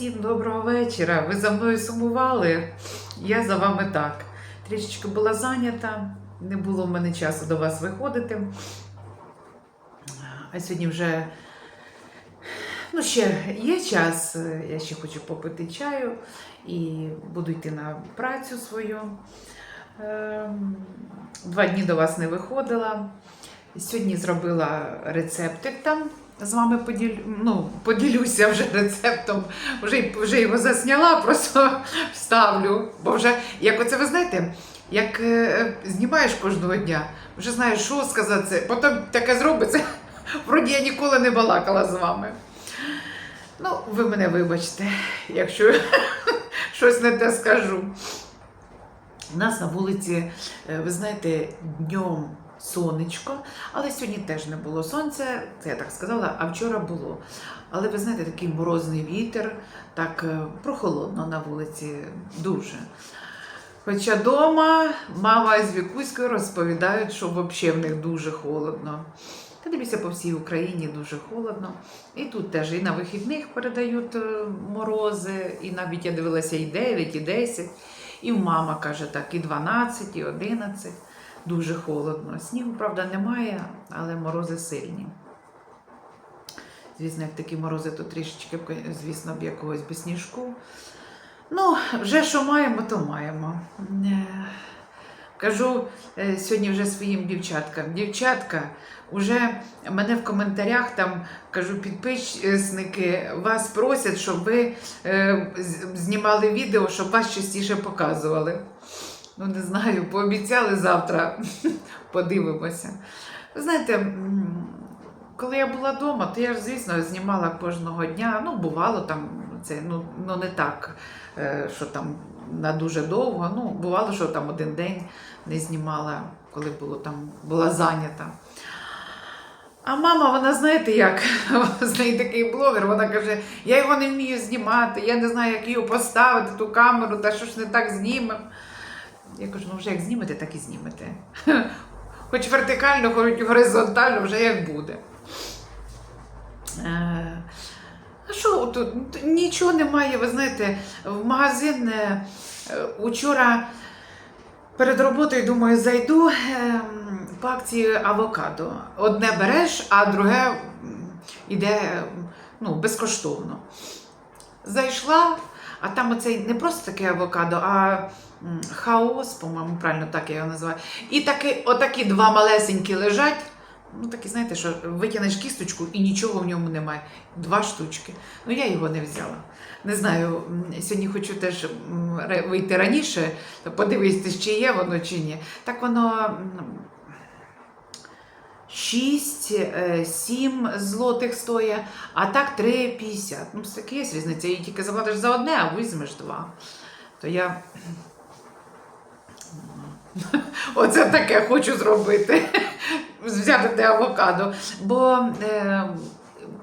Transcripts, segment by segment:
Всім доброго вечора. Ви за мною сумували. Я за вами так. Трішечки була зайнята, не було в мене часу до вас виходити. А сьогодні вже ну, ще є час. Я ще хочу попити чаю і буду йти на працю свою. Ем, Два дні до вас не виходила. Сьогодні зробила рецептик там. З вами поділю, ну, поділюся вже рецептом. Вже, вже його засняла, просто вставлю. Бо вже, як оце ви знаєте, як е, знімаєш кожного дня, вже знаєш, що сказати, потім таке зробиться. Вроді я ніколи не балакала з вами. Ну, ви мене вибачте, якщо щось не те скажу. У нас на вулиці, е, ви знаєте, днем сонечко, але сьогодні теж не було сонця, це я так сказала, а вчора було. Але ви знаєте, такий морозний вітер, так е, прохолодно на вулиці дуже. Хоча вдома мама з Вікуською розповідають, що взагалі в них дуже холодно. Та дивіться, по всій Україні дуже холодно. І тут теж і на вихідних передають е, морози, і навіть я дивилася і 9, і 10. І мама каже так, і 12, і 11. Дуже холодно. Снігу, правда, немає, але морози сильні. Звісно, як такі морози, то трішечки, звісно, б якогось би сніжку. Ну, вже що маємо, то маємо. Е, Кажу е, сьогодні вже своїм дівчаткам. Дівчатка, вже мене в коментарях там кажу, підписники вас просять, щоб ви е, знімали відео, щоб вас частіше показували. Ну, не знаю, пообіцяли завтра, подивимося. Ви знаєте, коли я була вдома, то я ж, звісно, знімала кожного дня. Ну, бувало там це, ну, ну не так, е, що там на дуже довго. Ну, бувало, що там один день не знімала, коли було там, була зайнята. А мама, вона знаєте як? З неї такий блогер, вона каже, я його не вмію знімати, я не знаю, як його поставити, ту камеру, та що ж не так знімемо. Я кажу, ну вже як знімете, так і знімете. Хоч вертикально, хоч горизонтально, вже як буде. Е, А що тут? Нічого немає, ви знаєте, в магазин е, учора перед роботою, думаю, зайду е, по акції авокадо. Одне береш, а друге м, іде е, ну, безкоштовно. Зайшла, а там оцей не просто таке авокадо, а хаос, по-моєму, правильно так я його називаю. І таки, отакі два малесенькі лежать. Ну, такі, знаєте, що витягнеш кісточку і нічого в ньому немає. Два штучки. Ну, я його не взяла. Не знаю, сьогодні хочу теж вийти раніше, подивитися, чи є воно, чи ні. Так воно. 6-7 злотих стоїть, а так 3,50. Ну, це таки є різниця. І тільки заплатиш за одне, а візьмеш два. То я. Оце таке хочу зробити. Взяти те авокадо. Бо е,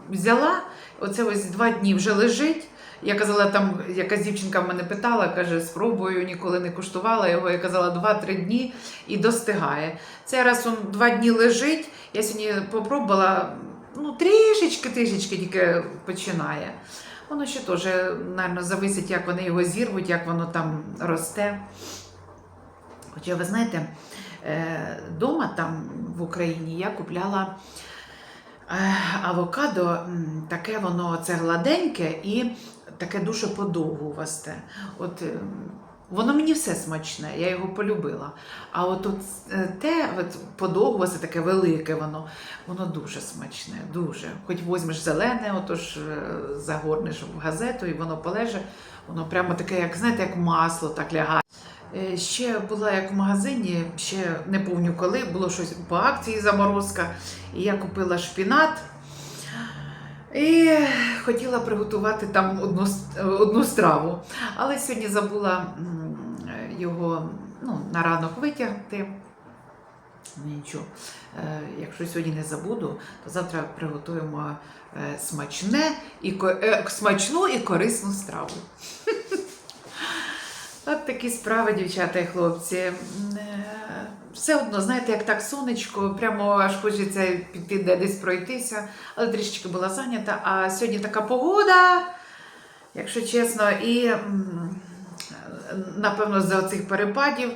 взяла, оце ось два дні вже лежить. Я казала, там якась дівчинка мене питала, каже, спробую, ніколи не куштувала його. Я казала, 2-3 дні і достигає. Цей раз він два дні лежить. Я сьогодні попробувала, ну, трішечки, трішечки тільки починає. Воно ще теж, мабуть, зависить, як вони його зірвуть, як воно там росте. Хоча, ви знаєте, е, дома там в Україні я купляла е, авокадо, таке воно це гладеньке і таке дуже подовго росте. От, е, воно мені все смачне, я його полюбила. А от, от е, те от подовго, це таке велике воно, воно дуже смачне, дуже. Хоч візьмеш зелене, отож загорнеш в газету і воно полеже, воно прямо таке, як знаєте, як масло так лягає. Е, Ще була як в магазині, ще не пам'ятаю коли, було щось по акції заморозка. І я купила шпінат і хотіла приготувати там одну, одну страву. Але сьогодні забула його ну, на ранок витягти. Ну, Нічого. Е, Якщо сьогодні не забуду, то завтра приготуємо е, смачне і смачну і корисну страву. От такі справи, дівчата і хлопці. Е, Все одно, знаєте, як так сонечко, прямо аж хочеться піти десь пройтися, але трішечки була зайнята. А сьогодні така погода, якщо чесно, і напевно з-за цих перепадів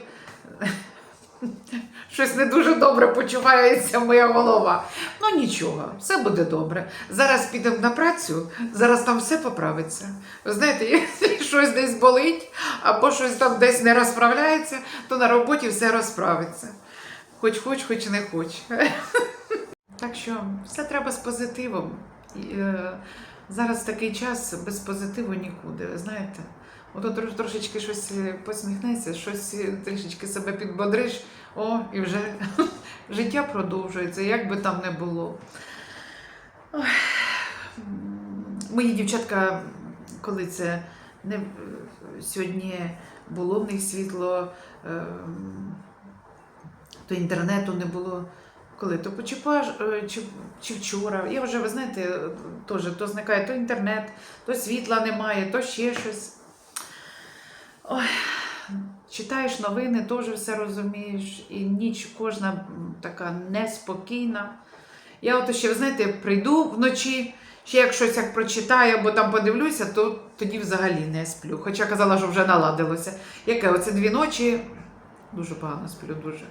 щось не дуже добре почувається моя голова. Ну нічого, все буде добре. Зараз підемо на працю, зараз там все поправиться. Ви знаєте, якщо щось десь болить, або щось там десь не розправляється, то на роботі все розправиться. Хоч хоч, хоч не хоч. Так що все треба з позитивом. Е, зараз такий час без позитиву нікуди. Ви знаєте, ото трошечки щось е, посміхнеться, щось е, трішечки себе підбодриш, о, і вже життя продовжується, як би там не було. Ой. Мої дівчатка, коли це не е, сьогодні було в них світло, ем, то інтернету не було. Коли то почіпаш, чи, чи вчора. Я вже, ви знаєте, теж то зникає то інтернет, то світла немає, то ще щось. Ой, читаєш новини, теж все розумієш, і ніч кожна така неспокійна. Я от ще, знаєте, прийду вночі, ще як щось як прочитаю або там подивлюся, то тоді взагалі не сплю. Хоча казала, що вже наладилося. Яке оце дві ночі дуже погано сплю, дуже.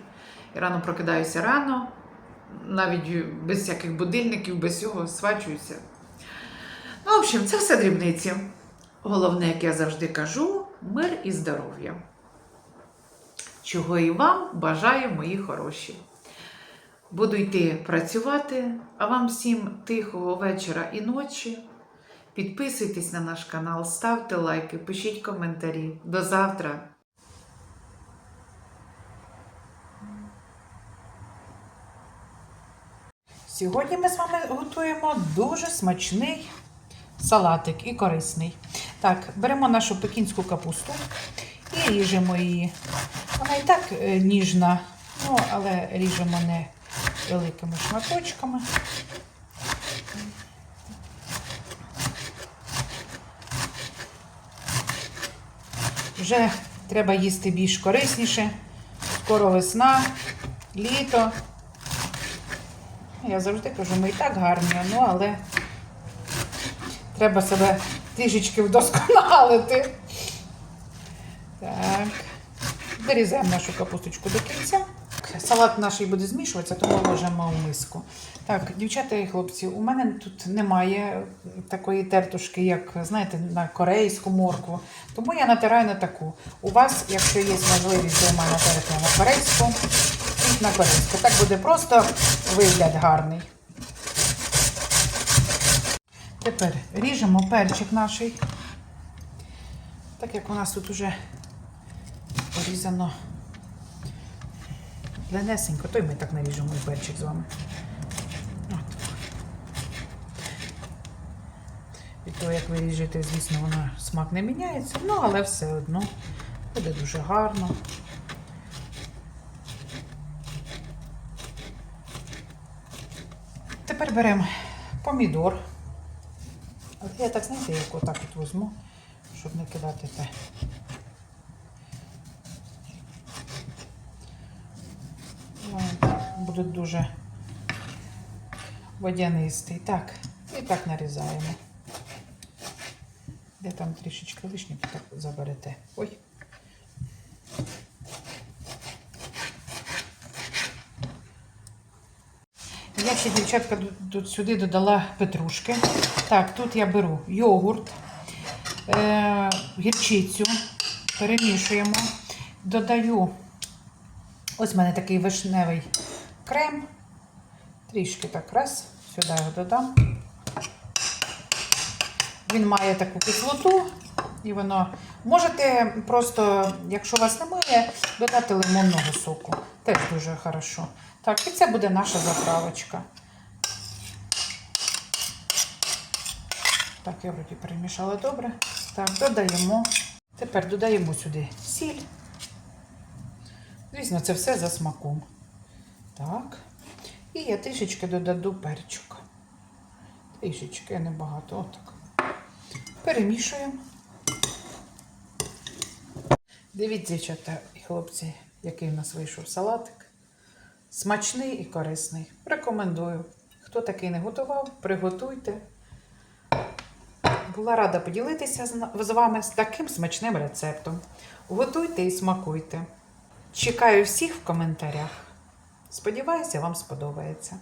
І рано прокидаюся рано, навіть без всяких будильників, без цього свачуюся. Ну, в общем, це все дрібниці. Головне, як я завжди кажу, мир і здоров'я. Чого і вам бажаю, мої хороші. Буду йти працювати, а вам всім тихого вечора і ночі. Підписуйтесь на наш канал, ставте лайки, пишіть коментарі. До завтра! Сьогодні ми з вами готуємо дуже смачний салатик і корисний. Так, беремо нашу пекінську капусту і ріжемо її. Вона і так е, ніжна, ну, але ріжемо не великими шматочками. Вже треба їсти більш корисніше. Скоро весна, літо. Я завжди кажу, ми і так гарні, ну але треба себе трішечки вдосконалити. Так. Вирізаємо нашу капусточку до кінця. Салат наш буде змішуватися, тому ложимо в миску. Так, дівчата і хлопці, у мене тут немає такої тертушки, як знаєте, на корейську моркву. Тому я натираю на таку. У вас, якщо є можливість дома натерти на корейську, і на корейську. Так буде просто вигляд гарний. Тепер ріжемо перчик наш. Так як у нас тут уже порізано ленесенько, то й ми так наріжемо перчик з вами. От. Від того, як ви ріжете, звісно, воно смак не міняється, ну, але все одно буде дуже гарно. Тепер беремо помідор. Я так, знаєте, як отак от візьму, щоб не кидати те. Буде дуже водянистий. Так, і так нарізаємо. Де там трішечки лишнє, так заберете. Ой. Я ще, дівчатка, тут сюди додала петрушки. Так, тут я беру йогурт, е, гірчицю, перемішуємо, додаю, ось в мене такий вишневий крем. Трішки так раз, сюди його додам. Він має таку кислоту, і воно можете просто, якщо вас немає, додати лимонного соку. Теж дуже хорошо. Так, і це буде наша заправочка. Так, я вроді перемішала добре. Так, додаємо. Тепер додаємо сюди сіль. Звісно, це все за смаком. Так. І я трішечки додаю перчик. Трішечки, небагато. Отак. Перемішуємо. Дивіться, дівчата хлопці, який у нас вийшов салатик. Смачний і корисний. Рекомендую. Хто такий не готував, приготуйте. Була рада поділитися з вами з таким смачним рецептом. Готуйте і смакуйте. Чекаю всіх в коментарях. Сподіваюся, вам сподобається.